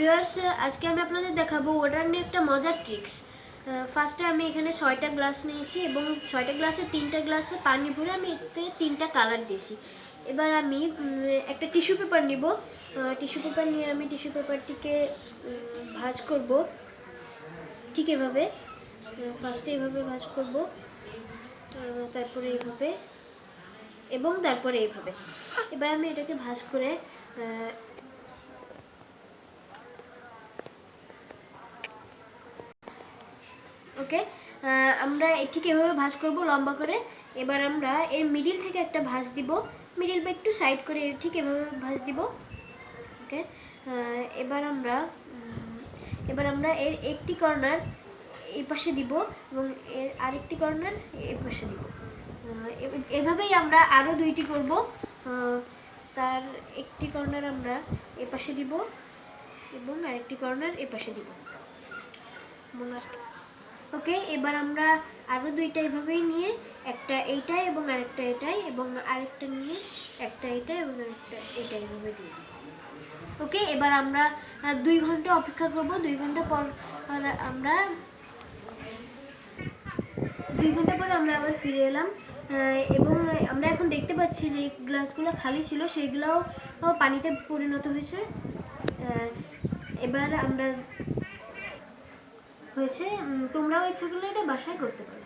Viewers আজকে আমি আপনাদের দেখাবো ওটার নিয়ে একটা মজার ট্রিক্স ফার্স্টে আমি এখানে ছয়টা গ্লাস নিয়েছি এবং ছয়টা গ্লাসে তিনটা গ্লাসে পানি ভরে আমি এতে তিনটা কালার দিয়েছি। এবার আমি একটা টিস্যু পেপার নিব। টিস্যু পেপার নিয়ে আমি টিস্যু পেপারটিকে ভাজ করব। ঠিক এভাবে ফার্স্টে এভাবে ভাজ করব। তারপরে এইভাবে এবং তারপরে এইভাবে এবার আমি এটাকে ভাজ করে ওকে? আমরা ঠিক এভাবে ভাঁজ করব লম্বা করে। এবার আমরা এর মিডিল থেকে একটা ভাঁজ দিব। মিডিল বা একটু সাইড করে ঠিক এভাবে ভাঁজ দিব। ওকে? এবার আমরা এবার আমরা এর একটি কর্নার এই পাশে দিব এবং এর আরেকটি কর্নার এই পাশে দিব। এভাবেই আমরা আরও দুইটি করব। তার একটি কর্নার আমরা এ পাশে দিব এবং আরেকটি কর্নার এ পাশে দিব। ওকে, এবার আমরা আরও দুইটা এভাবেই নিয়ে একটা এইটাই এবং আরেকটা এটাই এবং আরেকটা নিয়ে একটা এটা এবং আরেকটা এটা এভাবে দিয়ে ওকে, এবার আমরা দুই ঘণ্টা অপেক্ষা করব। দুই ঘণ্টা পর আমরা, দুই ঘণ্টা পর আমরা আবার ফিরে এলাম। এবং আমরা এখন দেখতে পাচ্ছি যে গ্লাসগুলো খালি ছিল, সেগুলোও পানিতে পরিণত হয়েছে। এবার আমরা হয়েছে তোমরাও এই ছবিগুলো এটা বাসায় করতে পারো।